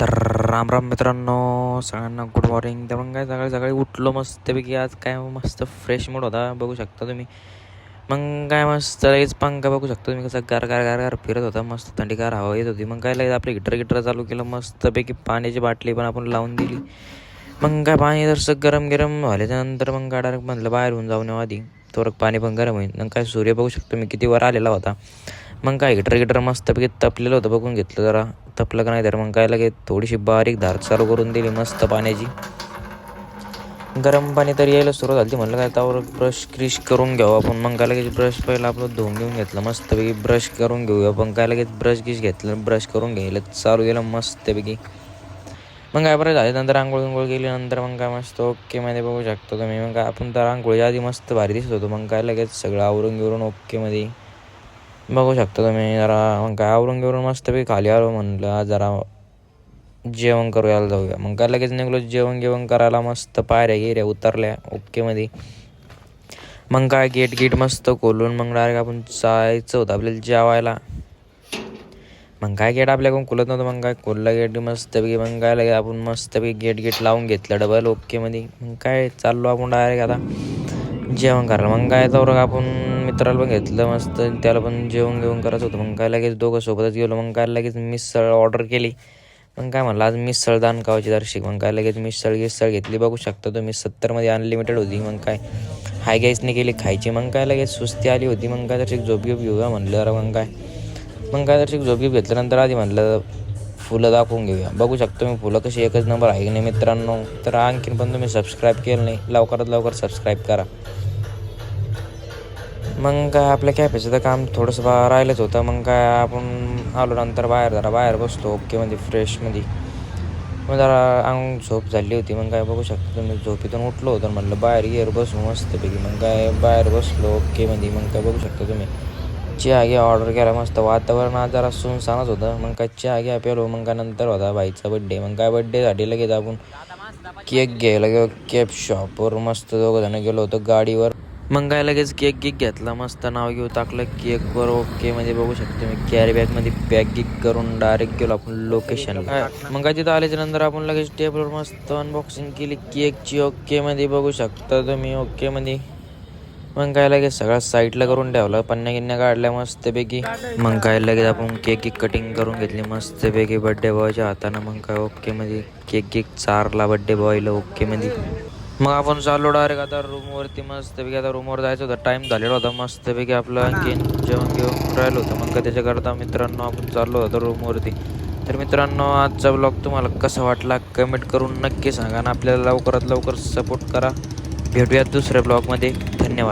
तर राम राम मित्रांनो सगळ्यांना गुड मॉर्निंग तर मग काय सकाळी सकाळी उठलो मस्तपैकी. आज काय मस्त फ्रेश मूड होता बघू शकता तुम्ही. मग काय मस्त लगेच पंखा बघू शकता तुम्ही कसं गार गार गार गार फिरत होता. मस्त थंडीगार हवा येत होती. मग काय लगेच आपली गिटर गिटर चालू केलं मस्तपैकी पाण्याची बाटली पण आपण लावून दिली. मग काय पाणी जर गरम गरम झाल्याच्यानंतर मग काय डायरेक्ट म्हणलं बाहेर होऊन जाऊन येऊ आधी थोडं पाणी पण गरम होईल. मग काय सूर्य बघू शकतो मी किती वर आलेला होता. मग काय हिटर गिटर मस्तपैकी तपलेलं होतं बघून घेतलं जरा. तपलं का नाही तर मग काय लगेच? थोडीशी बारीक धार चालू करून दिली मस्त पाण्याची. गरम पाणी तर यायला सुरुवात झाली म्हणलं काय त्यावर ब्रश क्रिश करून घ्यावं आपण. मग काय लगेच ब्रश पहिला आपलं धुवून घेऊन घेतलं मस्तपैकी ब्रश करून घेऊया. पण काय लगेच ब्रश गिश घेतलं ब्रश करून घ्यायला चालू केलं मस्तपैकी. मग काय बरं झाले नंतर आंघोळ विंघोळ केली नंतर मग काय मस्त ओके मध्ये बघू शकतो तुम्ही. मग काय आपण तर आंघोळीच्या आधी मस्त भारी दिसत होतो मग काय लगेच सगळं आवरून गिवरून ओकेमध्ये बघू शकता तुम्ही जरा मग काय आवरून गिवरून मस्तपैकी खाली आलो म्हणलं जरा जेवण करूया जाऊया. मग काय लगेच निघलो जेवण गेवण करायला मस्त पायऱ्या गिऱ्या उतरल्या ओकेमध्ये मग काय गेट गेट मस्त खोलून मग डायरेक्ट आपण जायचं होतं आपल्याला जेवायला. मग काय गेट आपल्याकडून खुलत नव्हतं मग काय खोललं गेट मस्तपैकी मग काय लगे आपण मस्तपैकी गेट गेट लावून घेतलं डबल ओकेमध्ये मग काय चाललो आपण डायरेक्ट आता जेवण करायला. मग काय तर आपण मित्राला पण घेतलं मस्त त्याला पण जेवण घेऊन करायचं होतं. मग काय लगेच दोघं सोबतच गेलो. मग काय लगेच मिसळ ऑर्डर केली. मग काय म्हणलं आज मिसळ दान खावायची दर्शिक मग काय लगेच मिसळ गिसळ घेतली. बघू शकता तुम्ही सत्तरमध्ये अनलिमिटेड होती. मग काय हाय गॅसने केली खायची. मग काय लगेच सुस्ती आली होती. मग काय दर्शिक झोप घेऊ घेऊया म्हणलं. जरा मग काय मग काय दर्शिक झोप घेऊ घेतल्यानंतर आधी म्हणलं फुलं दाखवून घेऊया. बघू शकतो मी फुलं कशी एकच नंबर आहे की नाही मित्रांनो. तर आणखीन पण तुम्ही सबस्क्राईब केलं नाही लवकरात लवकर सबस्क्राईब करा. मग काय आपल्या कॅफेचं तर काम थोडंसं बा राहिलंच होतं. मग काय आपण आलो नंतर बाहेर जरा बाहेर बसलो ओकेमध्ये म्हणजे फ्रेशमध्ये मग जरा अंग झोप झाली होती. मग काय बघू शकतो तुम्ही झोपेतून उठलो होतं म्हणलं बाहेर गेअर बसू मस्तपैकी. मग काय बाहेर बसलो ओकेमध्ये म्हणजे मग काय बघू शकता तुम्ही. चहा घ्या ऑर्डर केला मस्त वातावरण आज जरा सुनसानच होतं. मग काय चहा घ्या पेलो मग काय नंतर होता बाईचा बड्डे मग काय बड्डेसाठी लगेच आपण. केक घ्यायला गेलो केक शॉपवर मस्त दोघं जण गेलो होतो गाडीवर. मग काय लगेच केक गिक घेतला. मस्त नाव घेऊ टाकलं. केकवर ओके मध्ये बघू शकतो मी. कॅरी बॅगमध्ये पॅक गिक करून डायरेक्ट गेलो आपण लोकेशनला मग काय तिथं आल्याच्यानंतर आपण लगेच टेबलवर मस्त अनबॉक्सिंग केली. केकची ओके मध्ये बघू शकता तुम्ही. ओके मध्ये. मग काय लगेच सगळं साईडला करून ठेवलं. पन्ना गिन्या काढल्या मस्तपैकी. मग काय लगेच आपण केक गिक कटिंग करून घेतली. मस्तपैकी बड्डे बॉयच्या हातानं मग काय ओके मध्ये. केक गिक चारला बड्डे बॉयला ओके मध्ये. मग आपण चाललो डायरेक्ट आता रूमवरती मस्तपैकी आता रूमवर जायचं होतं. टाईम झालेला होता मस्तपैकी आपलं. आणखीन जेवण घेऊन राहिलं होतं. मग त्याच्याकरता मित्रांनो आपण चाललो होतो रूमवरती तर मित्रांनो आजचा ब्लॉग तुम्हाला कसा वाटला? कमेंट करून नक्की सांगा आणि आपल्याला लवकरात लवकर सपोर्ट करा. भेटूयात दुसऱ्या ब्लॉगमध्ये धन्यवाद.